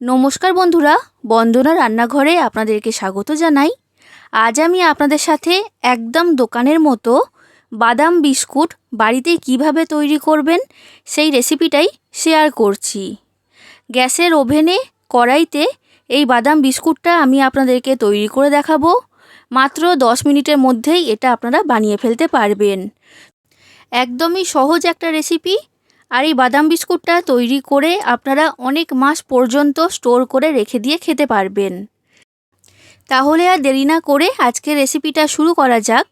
নমস্কার বন্ধুরা, বন্দনা রান্নাঘরে আপনাদেরকে স্বাগত জানাই। আজ আমি আপনাদের সাথে একদম দোকানের মতো বাদাম বিস্কুট বাড়িতে কীভাবে তৈরি করবেন সেই রেসিপিটাই শেয়ার করছি। গ্যাসের ওভেনে কড়াইতে এই বাদাম বিস্কুটটা আমি আপনাদেরকে তৈরি করে দেখাবো। মাত্র দশ মিনিটের মধ্যেই এটা আপনারা বানিয়ে ফেলতে পারবেন। একদমই সহজ একটা রেসিপি। আর এই বাদাম বিস্কুটটা তৈরি করে আপনারা অনেক মাস পর্যন্ত স্টোর করে রেখে দিয়ে খেতে পারবেন। তাহলে আর দেরি না করে আজকের রেসিপিটা শুরু করা যাক।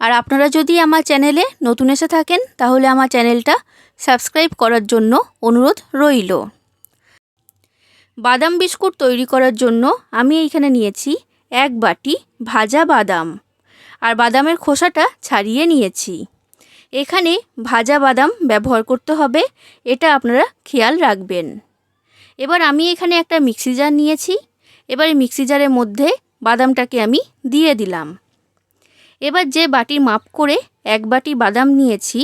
আর আপনারা যদি আমার চ্যানেলে নতুন এসে থাকেন, তাহলে আমার চ্যানেলটা সাবস্ক্রাইব করার জন্য অনুরোধ রইল। বাদাম বিস্কুট তৈরি করার জন্য আমি এইখানে নিয়েছি এক বাটি ভাজা বাদাম। আর বাদামের খোসাটা ছাড়িয়ে নিয়েছি। এখানে ভাজা বাদাম ব্যবহার করতে হবে, এটা আপনারা খেয়াল রাখবেন। এবার আমি এখানে একটা মিক্সি জার নিয়েছি, এবার এই মিক্সি জারের মধ্যে বাদামটাকে আমি দিয়ে দিলাম। এবার যে বাটির মাপ করে এক বাটি বাদাম নিয়েছি,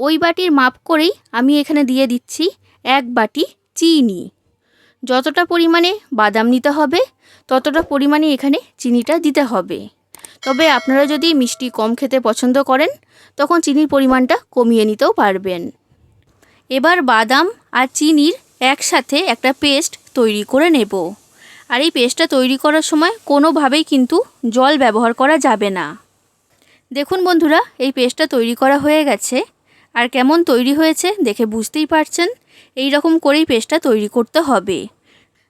ওই বাটির মাপ করেই আমি এখানে দিয়ে দিচ্ছি এক বাটি চিনি। যতটা পরিমাণে বাদাম নিতে হবে, ততটা পরিমাণে এখানে চিনিটা দিতে হবে। তবে আপনারা যদি মিষ্টি কম খেতে পছন্দ করেন, তখন চিনির পরিমাণটা কমিয়ে নিতেও পারবেন। এবার বাদাম আর চিনির একসাথে একটা পেস্ট তৈরি করে নেব। আর এই পেস্টটা তৈরি করার সময় কোনোভাবেই কিন্তু জল ব্যবহার করা যাবে না। দেখুন বন্ধুরা, এই পেস্টটা তৈরি করা হয়ে গেছে। আর কেমন তৈরি হয়েছে দেখে বুঝতেই পারছেন, এই রকম করেই পেস্টটা তৈরি করতে হবে।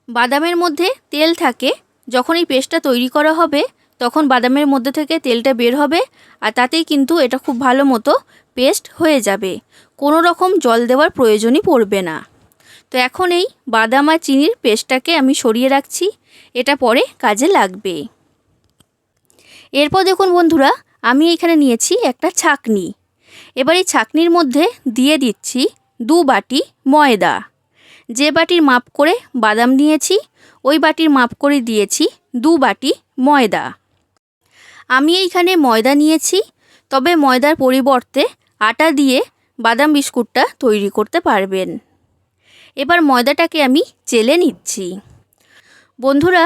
বাদামের মধ্যে তেল থাকে, যখন এই পেস্টটা তৈরি করা হবে তখন বাদামের মধ্যে থেকে তেলটা বের হবে আর তাতেই কিন্তু এটা খুব ভালো মতো পেস্ট হয়ে যাবে। কোনো রকম জল দেওয়ার প্রয়োজনই পড়বে না। তো এখন এই বাদাম আর চিনির পেস্টটাকে আমি সরিয়ে রাখছি। এটা পরে কাজে লাগবে। এরপর দেখুন বন্ধুরা, আমি এখানে নিয়েছি একটা ছাকনি। এবার এই ছাকনির মধ্যে দিয়ে দিচ্ছি দু বাটি ময়দা। যে বাটির মাপ করে বাদাম নিয়েছি, ওই বাটির মাপ করে দিয়েছি দু বাটি ময়দা। আমি এইখানে ময়দা নিয়েছি, তবে ময়দার পরিবর্তে আটা দিয়ে বাদাম বিস্কুটটা তৈরি করতে পারবেন। এবার ময়দাটাকে আমি চেলে নিচ্ছি। বন্ধুরা,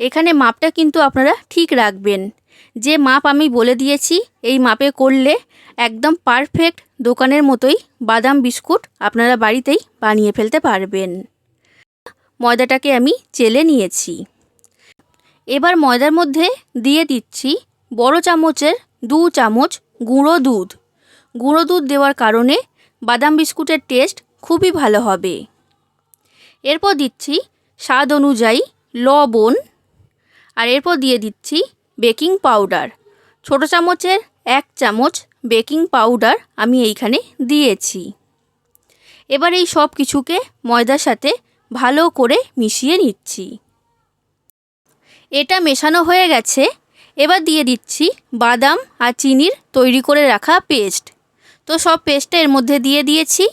এখানে মাপটা কিন্তু আপনারা ঠিক রাখবেন। যে মাপ আমি বলে দিয়েছি, এই মাপে করলে একদম পারফেক্ট দোকানের মতোই বাদাম বিস্কুট আপনারা বাড়িতেই বানিয়ে ফেলতে পারবেন। ময়দাটাকে আমি চেলে নিয়েছি। এবার ময়দার মধ্যে দিয়ে দিচ্ছি বড় চামচের দু চামচ গুঁড়ো দুধ। গুঁড়ো দুধ দেওয়ার কারণে বাদাম বিস্কুটের টেস্ট খুবই ভালো হবে। এরপর দিচ্ছি স্বাদ অনুযায়ী লবণ। আর এরপর দিয়ে দিচ্ছি বেকিং পাউডার। ছোটো চামচের এক চামচ বেকিং পাউডার আমি এইখানে দিয়েছি। এবার এই সব কিছুকে ময়দার সাথে ভালো করে মিশিয়ে নিচ্ছি। এটা মেশানো হয়ে গেছে। এবার দিয়ে দিচ্ছি বাদাম আর চিনির তৈরি করে রাখা পেস্ট। তো সব পেস্টটা এর মধ্যে দিয়ে দিয়েছি।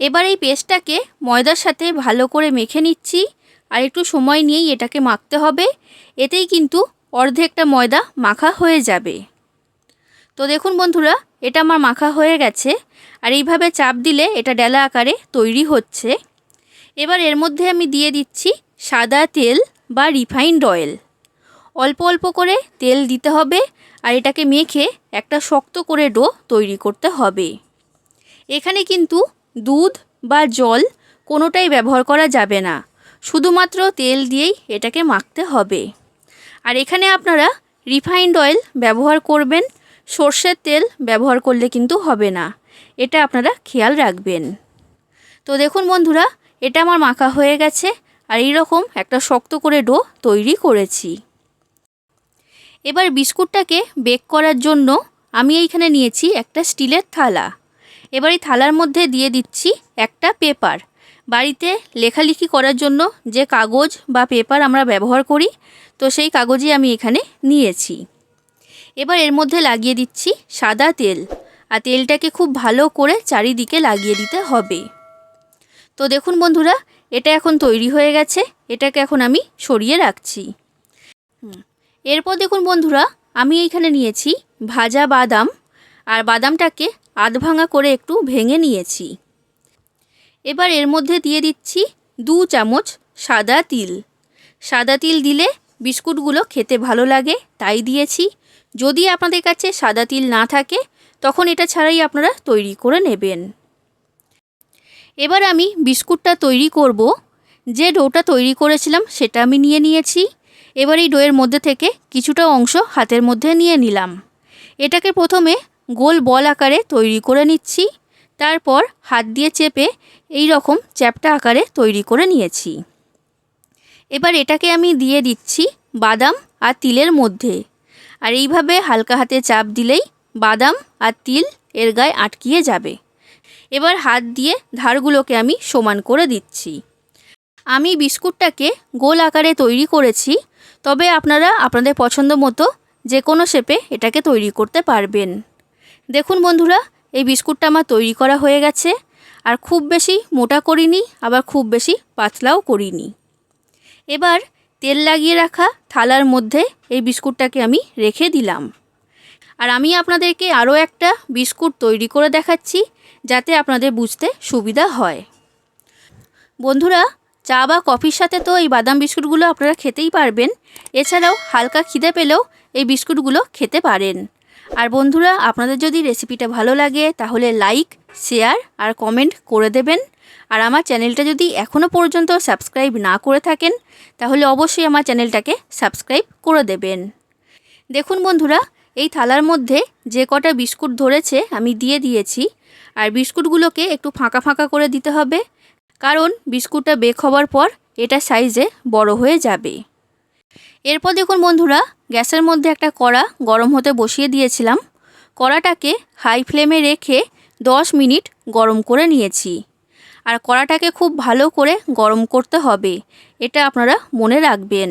এবার এই পেস্টটাকে ময়দার সাথে ভালো করে মেখে নিচ্ছি আর একটু সময় নিয়েই এটাকে মাখতে হবে। এতেই কিন্তু অর্ধেকটা ময়দা মাখা হয়ে যাবে। তো দেখুন বন্ধুরা, এটা আমার মাখা হয়ে গেছে আর এইভাবে চাপ দিলে এটা ডেলা আকারে তৈরি হচ্ছে। এবার এর মধ্যে আমি দিয়ে দিচ্ছি সাদা তেল বা রিফাইন্ড অয়েল। অল্প অল্প করে তেল দিতে হবে আর এটাকে মেখে একটা শক্ত করে ডো তৈরি করতে হবে। এখানে কিন্তু দুধ বা জল কোনোটাই ব্যবহার করা যাবে না। শুধুমাত্র তেল দিয়েই এটাকে মাখতে হবে। আর এখানে আপনারা রিফাইন্ড অয়েল ব্যবহার করবেন, সর্ষের তেল ব্যবহার করলে কিন্তু হবে না। এটা আপনারা খেয়াল রাখবেন। তো দেখুন বন্ধুরা, এটা আমার মাখা হয়ে গেছে আর এইরকম একটা শক্ত করে ডো তৈরি করেছি। এবার বিস্কুটটাকে বেক করার জন্য আমি এইখানে নিয়েছি একটা স্টিলের থালা। এবার এই থালার মধ্যে দিয়ে দিচ্ছি একটা পেপার। বাড়িতে লেখালেখি করার জন্য যে কাগজ বা পেপার আমরা ব্যবহার করি, তো সেই কাগজই আমি এখানে নিয়েছি। এবার এর মধ্যে লাগিয়ে দিচ্ছি সাদা তেল। আর তেলটাকে খুব ভালো করে চারিদিকে লাগিয়ে দিতে হবে। তো দেখুন বন্ধুরা, এটা এখন তৈরি হয়ে গেছে, এটাকে এখন আমি সরিয়ে রাখছি। এরপর দেখুন বন্ধুরা, আমি এইখানে নিয়েছি ভাজা বাদাম আর বাদামটাকে আধ ভাঙা করে একটু ভেঙে নিয়েছি। এবার এর মধ্যে দিয়ে দিচ্ছি দু চামচ সাদা তিল। সাদা তিল দিলে বিস্কুটগুলো খেতে ভালো লাগে, তাই দিয়েছি। যদি আপনাদের কাছে সাদা তিল না থাকে, তখন এটা ছাড়াই আপনারা তৈরি করে নেবেন। এবার আমি বিস্কুটটা তৈরি করব। যে ডোটা তৈরি করেছিলাম, সেটা আমি নিয়ে নিয়েছি। এবার এই ডোয়ের মধ্যে থেকে কিছুটা অংশ হাতের মধ্যে নিয়ে নিলাম। এটাকে প্রথমে গোল বল আকারে তৈরি করে নিচ্ছি, তারপর হাত দিয়ে চেপে এই রকম চ্যাপটা আকারে তৈরি করে নিয়েছি। এবার এটাকে আমি দিয়ে দিচ্ছি বাদাম আর তিলের মধ্যে। আর এইভাবে হালকা হাতে চাপ দিলেই বাদাম আর তিল এর গায়ে আটকিয়ে যাবে। এবার হাত দিয়ে ধারগুলোকে আমি সমান করে দিচ্ছি। আমি বিস্কুটটাকে গোল আকারে তৈরি করেছি তবে আপনারা আপনাদের পছন্দ মতো যে কোনো শেপে এটাকে তৈরি করতে পারবেন। দেখুন বন্ধুরা, এই বিস্কুটটা আমার তৈরি করা হয়ে গেছে। আর খুব বেশি মোটা করিনি, আবার খুব বেশি পাতলাও করিনি। এবার তেল লাগিয়ে রাখা থালার মধ্যে এই বিস্কুটটাকে আমি রেখে দিলাম। আর আমি আপনাদেরকে আরও একটা বিস্কুট তৈরি করে দেখাচ্ছি, যাতে আপনাদের বুঝতে সুবিধা হয়। বন্ধুরা চা বা কফির সাথে তো এই বাদাম বিস্কুটগুলো আপনারা খেতেই পারবেন। এছাড়াও হালকা খিদে পেলেও এই বিস্কুটগুলো খেতে পারেন। আর বন্ধুরা, আপনাদের যদি রেসিপিটা ভালো লাগে, তাহলে লাইক, শেয়ার আর কমেন্ট করে দেবেন। আর আমার চ্যানেলটা যদি এখনও পর্যন্ত সাবস্ক্রাইব না করে থাকেন, তাহলে অবশ্যই আমার চ্যানেলটাকে সাবস্ক্রাইব করে দেবেন। দেখুন বন্ধুরা, এই থালার মধ্যে যে কটা বিস্কুট ধরেছে, আমি দিয়ে দিয়েছি। আর বিস্কুটগুলোকে একটু ফাঁকা ফাঁকা করে দিতে হবে। কারণ বিস্কুটটা বেক হওয়ার পর এটা সাইজে বড় হয়ে যাবে। এরপর দেখুন বন্ধুরা, গ্যাসের মধ্যে একটা কড়া গরম হতে বসিয়ে দিয়েছিলাম। কড়াটাকে হাই ফ্লেমে রেখে 10 মিনিট গরম করে নিয়েছি। আর কড়াটাকে খুব ভালো করে গরম করতে হবে, এটা আপনারা মনে রাখবেন।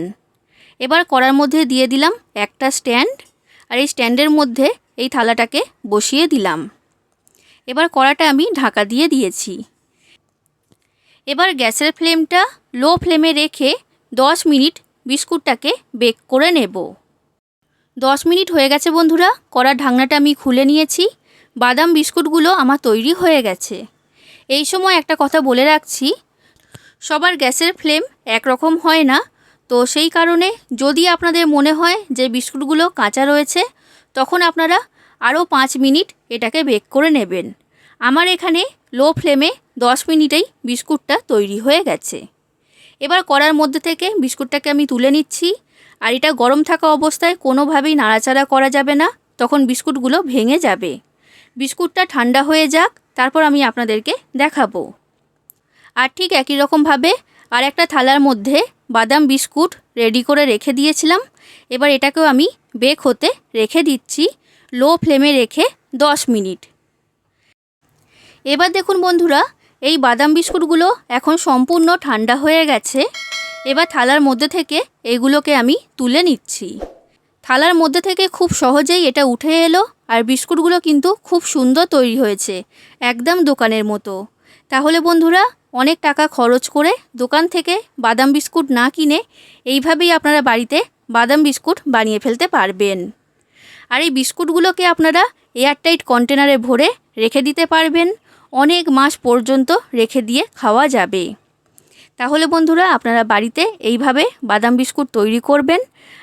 এবার কড়ার মধ্যে দিয়ে দিলাম একটা স্ট্যান্ড, আর এই স্ট্যান্ডের মধ্যে এই থালাটাকে বসিয়ে দিলাম। এবার কড়াটা আমি ঢাকা দিয়ে দিয়েছি। এবার গ্যাসের ফ্লেমটা লো ফ্লেমে রেখে 10 মিনিট বিস্কুটটাকে বেক করে নেব। 10 মিনিট হয়ে গেছে বন্ধুরা, কড়ার ঢাকনাটা আমি খুলে নিয়েছি। বাদাম বিস্কুটগুলো আমার তৈরি হয়ে গেছে। এই সময় একটা কথা বলে রাখছি, সবার গ্যাসের ফ্লেম একরকম হয় না। তো সেই কারণে যদি আপনাদের মনে হয় যে বিস্কুটগুলো কাঁচা রয়েছে, তখন আপনারা আরও পাঁচ মিনিট এটাকে বেক করে নেবেন। আমার এখানে লো ফ্লেমে দশ মিনিটেই বিস্কুটটা তৈরি হয়ে গেছে। এবার কড়ার মধ্যে থেকে বিস্কুটটাকে আমি তুলে নিচ্ছি। আর এটা গরম থাকা অবস্থায় কোনোভাবেই নাড়াচাড়া করা যাবে না, তখন বিস্কুটগুলো ভেঙে যাবে। বিস্কুটটা ঠান্ডা হয়ে যাক, তারপর আমি আপনাদেরকে দেখাবো। আর ঠিক একই রকমভাবে আর একটা থালার মধ্যে বাদাম বিস্কুট রেডি করে রেখে দিয়েছিলাম। এবার এটাকেও আমি বেক হতে রেখে দিচ্ছি, লো ফ্লেমে রেখে 10 মিনিট। এবার দেখুন বন্ধুরা এই বাদাম বিস্কুটগুলো এখন সম্পূর্ণ ঠান্ডা হয়ে গেছে। এবার থালার মধ্যে থেকে এগুলোকে আমি তুলে নিচ্ছি। থালার মধ্যে থেকে খুব সহজেই এটা উঠে এলো আর বিস্কুটগুলো কিন্তু খুব সুন্দর তৈরি হয়েছে, একদম দোকানের মতো। তাহলে বন্ধুরা, অনেক টাকা খরচ করে দোকান থেকে বাদাম বিস্কুট না কিনে এইভাবেই আপনারা বাড়িতে বাদাম বিস্কুট বানিয়ে ফেলতে পারবেন। আর এই বিস্কুটগুলোকে আপনারা এয়ারটাইট কন্টেনারে ভরে রেখে দিতে পারবেন। অনেক মাস পর্যন্ত রেখে দিয়ে খাওয়া যাবে। তাহলে বন্ধুরা, আপনারা বাড়িতে এইভাবে বাদাম বিস্কুট তৈরি করবেন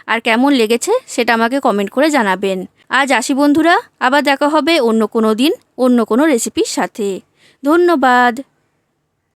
আর কেমন লেগেছে সেটা আমাকে কমেন্ট করে জানাবেন। আজ আসি বন্ধুরা, আবার দেখা হবে অন্য কোনো দিন, অন্য কোনো রেসিপির সাথে। ধন্যবাদ।